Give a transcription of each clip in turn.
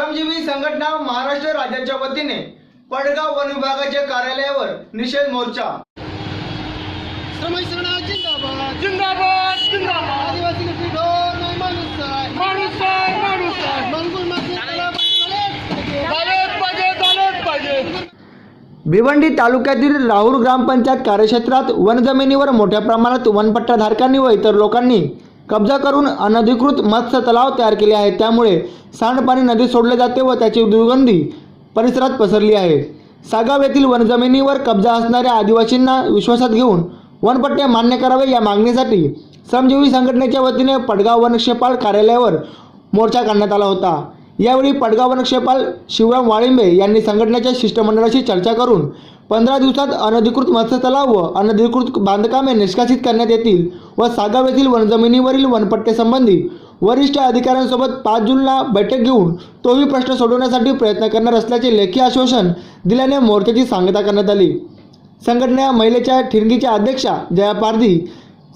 महाराष्ट्र राज्याच्या वतीने पडगाव वन विभागाच्या कार्यालयावर निषेध मोर्चा. जिंदाबाद. जिंदाबाद जिंदाबाद. आदिवासी माणूस भिवंडी तालुक्यातील राहुल ग्रामपंचायत कार्यक्षेत्रात वनजमिनीवर मोठ्या प्रमाणात वनपट्टाधारकांनी व इतर लोकांनी कब्जा करून अनधिकृत मत्स्य तलाव तयार केले आहेत. त्यामुळे सांडपाणी नदीत सोडले जाते व त्याची दुर्गंधी परिसरात पसरली आहे. सागाव येथील वनजमिनीवर कब्जा असणाऱ्या आदिवासींना विश्वासात घेऊन वनपट्टे मान्य करावे या मागणीसाठी श्रमजीवी संघटनेच्या वतीने पडगाव वनक्षेपाल कार्यालयावर मोर्चा काढण्यात आला होता. यावेळी पडगाव वनक्षेपाल शिवराम वाळिंबे यांनी संघटनेच्या शिष्टमंडळाशी चर्चा करून पंधरा दिवसात अनधिकृत मत्स्य तलाव व अनधिकृत बांधकामे निष्कासित करण्यात येतील व सागाव येथील वनजमिनीवरील वनपट्टेसंबंधी वरिष्ठ अधिकाऱ्यांसोबत पाच जूनला बैठक घेऊन तोही प्रश्न सोडवण्यासाठी प्रयत्न करणार असल्याचे लेखी आश्वासन दिल्याने मोर्चाची सांगता करण्यात आली. संघटना महिलेच्या ठिणगीच्या अध्यक्षा जया पारधी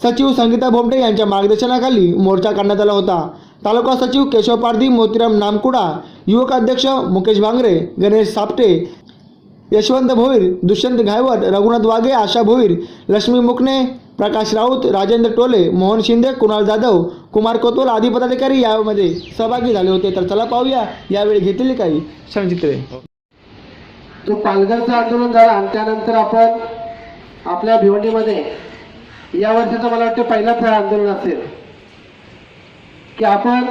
सचिव संगीता भोमटे यांच्या मार्गदर्शनाखाली मोर्चा काढण्यात आला होता. तालुका सचिव केशव पारधी मोतीराम नामकुडा युवक अध्यक्ष मुकेश भांगरे गणेश सापटे यशवंत भोईर दुष्यंत घायवट रघुनाथ वाघे आशा भोईर लक्ष्मी मुकणे प्रकाश राऊत राजेंद्र टोले मोहन शिंदे कुणाल जाधव कुमार कोतवाल आदी पदाधिकारी यामध्ये सहभागी झाले होते. तर चला पाहूया यावेळी घेतलेली काही क्षणचित्रे तो पालघरचं आंदोलन झालं आणि त्यानंतर आपण आपल्या भिवंडीमध्ये या वर्षाचा मला वाटतं पहिलाच आंदोलन असेल. की आपण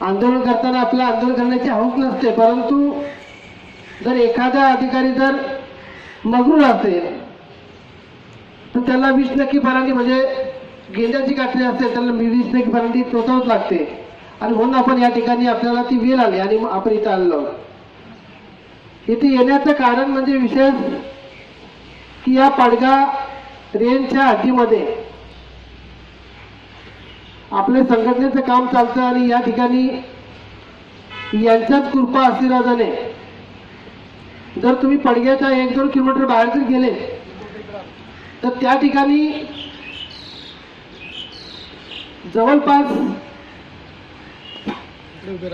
आंदोलन करताना आपलं आंदोलन करण्याची हौस नसते परंतु जर एखादा अधिकारी जर मगरूर असेल तर त्याला वीस नक्की परांडी म्हणजे गेंद्याची काठली असेल त्याला वीस नक्की परांडी टोचावच लागते. आणि म्हणून आपण या ठिकाणी आपल्याला ती वेळ आली आणि मग आपण इथं आलो इथे येण्याचं कारण म्हणजे विशेष की या पाडगा रेंजच्या हद्दीमध्ये आपल्या संघटनेचं काम चालतं आणि या ठिकाणी यांच्याच कृपा आशीर्वादाने जर तुम्ही पडग्याच्या एक दोन किलोमीटर बाहेर जर गेले तर त्या ठिकाणी जवळपास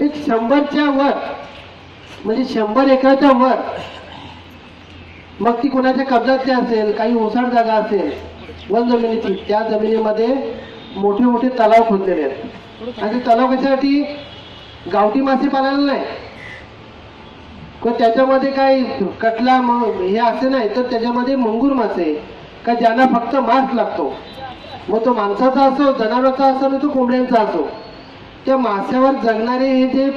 एक शंभरच्या वर म्हणजे शंभर एकराच्या वर मग ती कोणाच्या कब्जातली असेल काही ओसाड जागा असेल वन जमिनीची त्या जमिनीमध्ये मोठे मोठे तलाव खोदलेले आहेत. आणि ते तलाव कशासाठी? गावठी मासे पाळायला नाही. त्याच्यामध्ये काय कटला हे असे नाही तर त्याच्यामध्ये मंगूर मासे का ज्यांना फक्त मास्क लागतो. मग तो माणसाचा असो जनावराचा असो आणि तो कोंबड्यांचा असो त्या माश्यावर जगणारे हे जे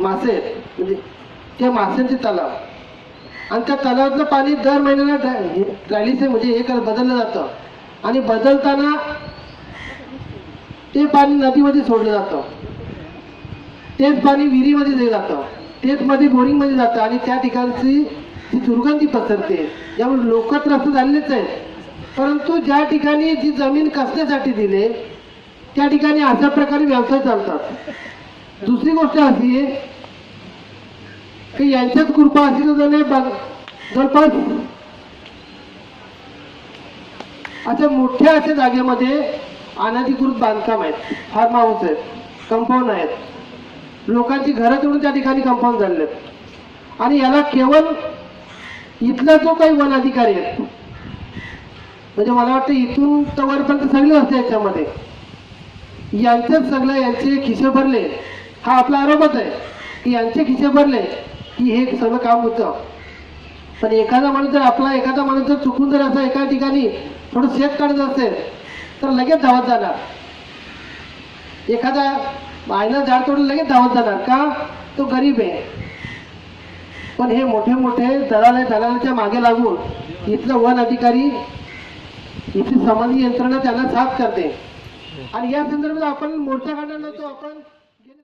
मासे आहेत म्हणजे त्या माशांचे तलाव. आणि त्या तलावातलं पाणी दर महिन्याला डायलिसिस म्हणजे हे कर बदललं जातं. आणि बदलताना ते पाणी नदीमध्ये सोडलं जातं. तेच पाणी विहिरीमध्ये दिलं जातं. तेच मध्ये बोरिंगमध्ये जातं आणि त्या ठिकाणची जी दुर्गंधी पसरते त्यामुळे लोक त्रस्त झालेच आहेत. परंतु ज्या ठिकाणी जी जमीन कसण्यासाठी दिले त्या ठिकाणी अशा प्रकारे व्यवसाय चालतात. दुसरी गोष्ट अशी आहे की यांच्याच कृपा असेल जवळपास अशा मोठ्या अशा जागेमध्ये अनाधिकृत बांधकाम आहेत. फार्म हाऊस आहेत. कंपाऊंड आहेत. लोकांची घरं तोडून त्या ठिकाणी कंपाऊंड झालेले आहेत. आणि याला केवळ इथला जो काही वन अधिकारी आहेत म्हणजे मला वाटतं इथून तर वरपर्यंत सगळे असते याच्यामध्ये. यांचेच सगळं यांचे खिसे भरले. हा आपला आरोपच आहे. की यांचे खिसे भरले की हे सगळं काम होतं. पण एखादा माणूस जर आपला एखादा माणूस जर चुकून जर असं एका ठिकाणी थोडं शेत काढत असेल तर लगेच धावत जाणार. एखादा आयनं झाड तोडून लगेच धावत जाणार का? तो गरीब आहे. पण हे मोठे मोठे दलाल आहे दलालाच्या मागे लागून इथलं वन अधिकारी इथली समाधी यंत्रणा त्यांना साथ करते. आणि या संदर्भात आपण मोर्चा काढणार नव्हतो आपण